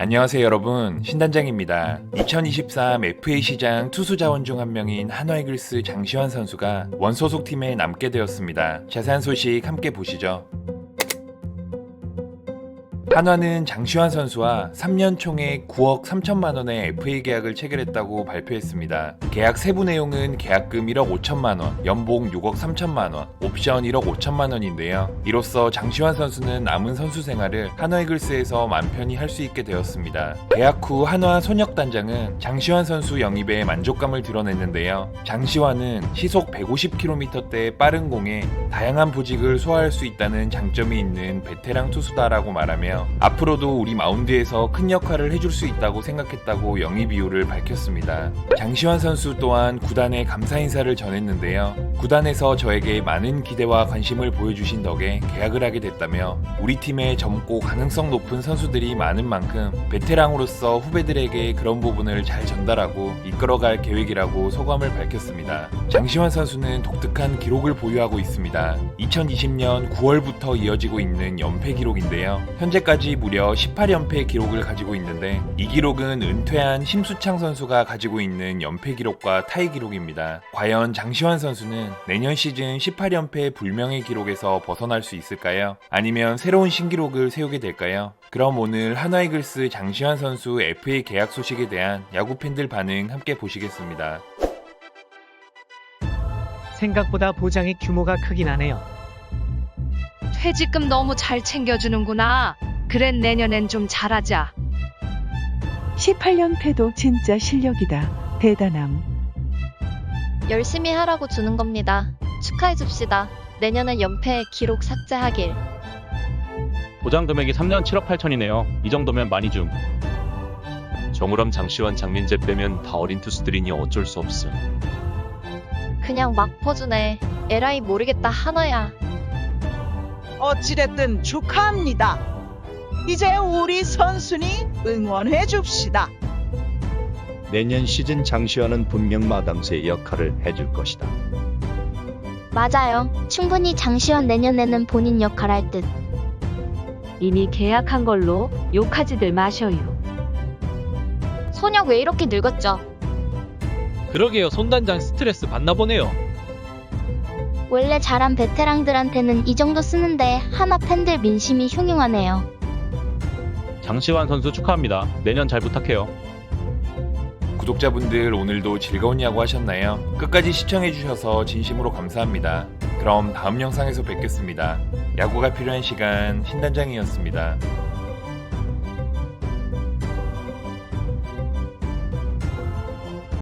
안녕하세요 여러분. 신단장입니다. 2023 FA 시장 투수 자원 중 한 명인 한화이글스 장시환 선수가 원소속 팀에 남게 되었습니다. 자세한 소식 함께 보시죠 한화는 장시환 선수와 3년 총액 9억 3천만 원의 FA 계약을 체결했다고 발표했습니다. 계약 세부 내용은 계약금 1억 5천만 원, 연봉 6억 3천만 원, 옵션 1억 5천만 원인데요. 이로써 장시환 선수는 남은 선수 생활을 한화 이글스에서 맘 편히 할 수 있게 되었습니다. 계약 후 한화 손혁 단장은 장시환 선수 영입에 만족감을 드러냈는데요. 장시환은 시속 150km대 빠른 공에 다양한 보직을 소화할 수 있다는 장점이 있는 베테랑 투수다라고 말하며 앞으로도 우리 마운드에서 큰 역할을 해줄 수 있다고 생각했다고 영입 이유를 밝혔습니다. 장시환 선수 또한 구단에 감사 인사를 전했는데요. 구단에서 저에게 많은 기대와 관심을 보여주신 덕에 계약을 하게 됐다며 우리 팀에 젊고 가능성 높은 선수들이 많은 만큼 베테랑으로서 후배들에게 그런 부분을 잘 전달하고 이끌어갈 계획이라고 소감을 밝혔습니다. 장시환 선수는 독특한 기록을 보유하고 있습니다. 2020년 9월부터 이어지고 있는 연패 기록인데요. 현재까지 무려 18연패 기록을 가지고 있는데 이 기록은 은퇴한 심수창 선수가 가지고 있는 연패 기록과 타이 기록입니다. 과연 장시환 선수는 내년 시즌 18연패 불명의 기록에서 벗어날 수 있을까요? 아니면 새로운 신기록을 세우게 될까요? 그럼 오늘 한화이글스 장시환 선수 FA 계약 소식에 대한 야구 팬들 반응 함께 보시겠습니다. 생각보다 보장의 규모가 크긴 하네요. 퇴직금 너무 잘 챙겨주는구나. 그래 내년엔 좀 잘하자. 18연패도 진짜 실력이다. 대단함. 열심히 하라고 주는 겁니다. 축하해 줍시다. 내년에 연패 기록 삭제하길. 보장 금액이 3년 7억 8천이네요. 이 정도면 많이 줌. 정우람, 장시환, 장민재 빼면 다 어린 투수들이니 어쩔 수 없어. 그냥 막 퍼주네. 에라이 모르겠다 하나야. 어찌됐든 축하합니다. 이제 우리 선순이 응원해 줍시다. 내년 시즌 장시환은 분명 마당새 역할을 해줄 것이다. 맞아요. 충분히 장시현 내년에는 본인 역할 할 듯. 이미 계약한 걸로 욕하지들 마셔요. 소녀 왜 이렇게 늙었죠? 그러게요 손단장 스트레스 받나 보네요 원래 잘한 베테랑들한테는 이 정도 쓰는데 하나 팬들 민심이 흉흉하네요. 장시환 선수 축하합니다. 내년 잘 부탁해요. 구독자분들 오늘도 야구 하셨나요? 끝까지 시청해주셔서 진심으로 감사합니다. 그럼 다음 영상에서 뵙겠습니다. 야구가 필요한 시간 신단장이었습니다.